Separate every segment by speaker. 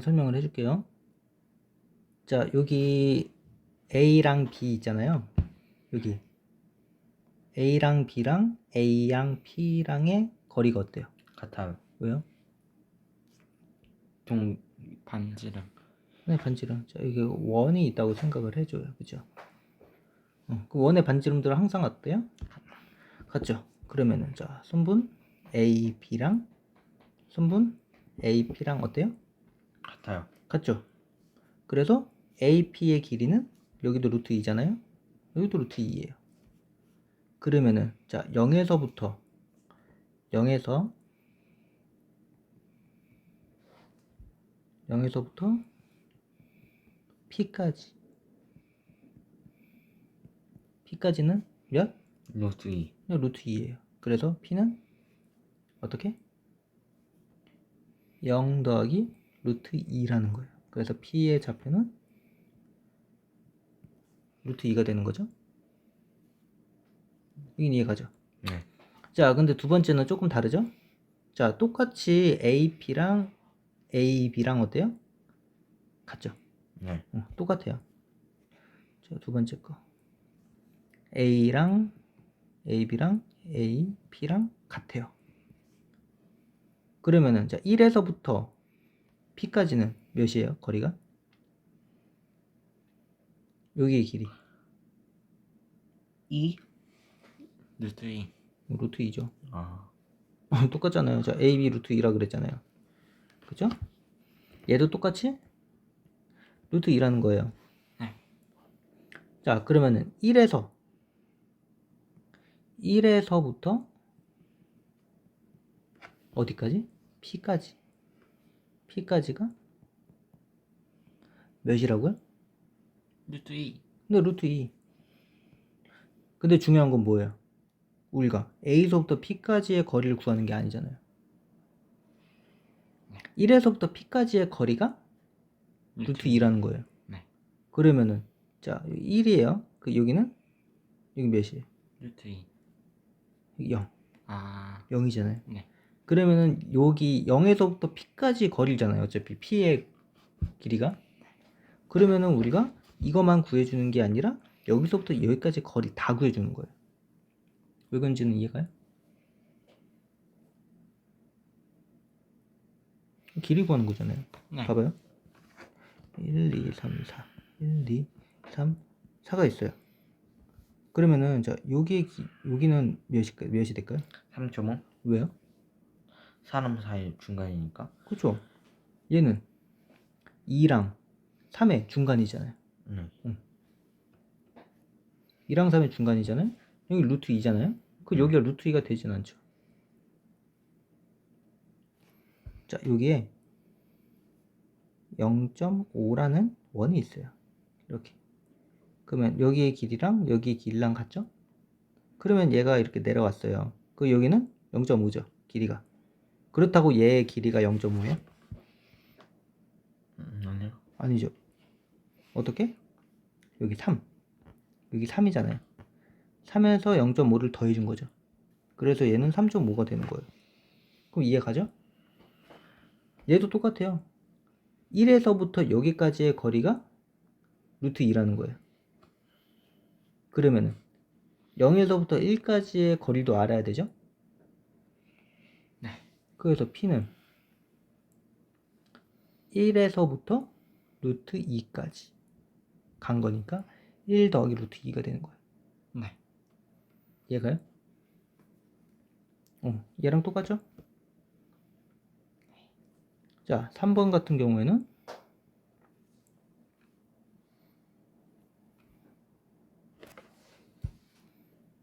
Speaker 1: 설명을 해줄게요. 자, 여기 A랑 B 있잖아요. 여기 A랑 B랑 A랑 P랑의 거리가 어때요?
Speaker 2: 같아요.
Speaker 1: 왜요?
Speaker 2: 동 반지름.
Speaker 1: 네, 반지름. 자, 이게 원이 있다고 생각을 해줘요. 그죠? 어, 그 원의 반지름들은 항상 어때요? 같죠? 그러면은, 자, 선분 AB랑 선분 AP랑 어때요?
Speaker 2: 같아요.
Speaker 1: 같죠? 그래서 AP의 길이는 여기도 루트 2잖아요? 여기도 루트 2예요. 그러면은, 자, 0에서부터 0에서 0에서부터 P까지 P까지는 몇?
Speaker 2: 루트 2.
Speaker 1: 그냥 루트 2예요. 그래서 P는 어떻게? 0 더하기 루트 2라는 거예요. 그래서 P의 좌표는 루트 2가 되는 거죠. 이긴 이해가죠?
Speaker 2: 네.
Speaker 1: 자, 근데 두 번째는 조금 다르죠? 자, 똑같이 AP랑 AB랑 어때요? 같죠?
Speaker 2: 네.
Speaker 1: 어, 똑같아요. 자, 두 번째 거. A랑 AB랑 AP랑 같아요. 그러면은 자, 1에서부터 P까지는 몇이에요? 거리가? 여기의 길이
Speaker 2: 2 루트 2.
Speaker 1: 루트 2죠.
Speaker 2: 아.
Speaker 1: 똑같잖아요. 자, AB 루트 2라 그랬잖아요. 그죠? 얘도 똑같이 루트 2라는 거예요.
Speaker 2: 네.
Speaker 1: 자, 그러면은 1에서 1에서부터 어디까지? P까지. P까지가 몇이라고요?
Speaker 2: 루트 2.
Speaker 1: 근데 루트 2. 근데 중요한 건 뭐예요? 우리가 A서부터 P까지의 거리를 구하는 게 아니잖아요. 1에서부터 P까지의 거리가 루트 2라는 거예요.
Speaker 2: 네.
Speaker 1: 그러면은 자 1이에요. 그 여기는 여기 몇이에요?
Speaker 2: 루트 2.
Speaker 1: 여기 0.
Speaker 2: 아.
Speaker 1: 0이잖아요.
Speaker 2: 네.
Speaker 1: 그러면은 여기 0에서부터 P까지 거리잖아요. 어차피 P의 길이가. 그러면은 우리가 이것만 구해주는 게 아니라 여기서부터 여기까지 거리 다 구해주는 거예요. 왜 그런지는 이해가요? 길이 구하는 거잖아요.
Speaker 2: 네.
Speaker 1: 봐봐요. 1, 2, 3, 4. 1, 2, 3, 4가 있어요. 그러면은 자 여기 여기는 몇이 몇이 될까요?
Speaker 2: 3.5.
Speaker 1: 왜요?
Speaker 2: 사람 사이 중간이니까.
Speaker 1: 그렇죠. 얘는 2랑 3의 중간이잖아요.
Speaker 2: 네.
Speaker 1: 2랑 3의 중간이잖아요. 여기 루트 2잖아요. 그 여기가 루트 2가 되진 않죠. 자, 여기에 0.5라는 원이 있어요. 이렇게. 그러면 여기의 길이랑 여기의 길이랑 같죠? 그러면 얘가 이렇게 내려왔어요. 그 여기는 0.5죠. 길이가. 그렇다고 얘의 길이가 0.5예요?
Speaker 2: 음, 아니요.
Speaker 1: 아니죠. 어떻게? 여기 3. 여기 3이잖아요. 3에서 0.5를 더해 준 거죠. 그래서 얘는 3.5가 되는 거예요. 그럼 이해 가죠? 얘도 똑같아요. 1에서부터 여기까지의 거리가 루트 2라는 거예요. 그러면은 0에서부터 1까지의 거리도 알아야 되죠?
Speaker 2: 네.
Speaker 1: 그래서 P는 1에서부터 루트 2까지 간 거니까 1 더하기 루트 2가 되는 거예요.
Speaker 2: 네.
Speaker 1: 얘가요? 어, 얘랑 똑같죠? 자, 3번 같은 경우에는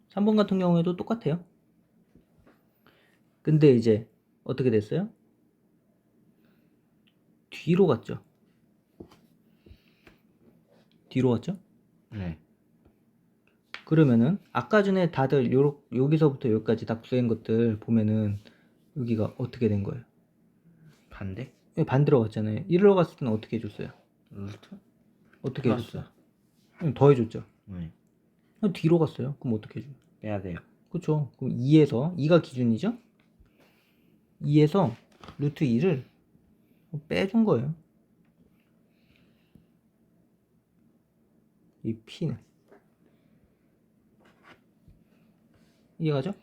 Speaker 1: 삼 번 같은 경우에도 똑같아요. 근데 이제 어떻게 됐어요? 뒤로 갔죠. 뒤로 갔죠?
Speaker 2: 네.
Speaker 1: 그러면은 아까 전에 다들 요 여기서부터 여기까지 다 구한 것들 보면은 여기가 어떻게 된 거예요?
Speaker 2: 반대?
Speaker 1: 여기 반대로 갔잖아요. 이리로 갔을 때는 어떻게 해줬어요?
Speaker 2: 루트?
Speaker 1: 어떻게. 해줬어요? 응, 더 해줬죠.
Speaker 2: 네.
Speaker 1: 뒤로 갔어요. 그럼 어떻게 해줘요?
Speaker 2: 빼야 돼요.
Speaker 1: 그렇죠. 그럼 2에서 2가 기준이죠? 2에서 루트 2를 빼준 거예요. 이 p는 이해가죠?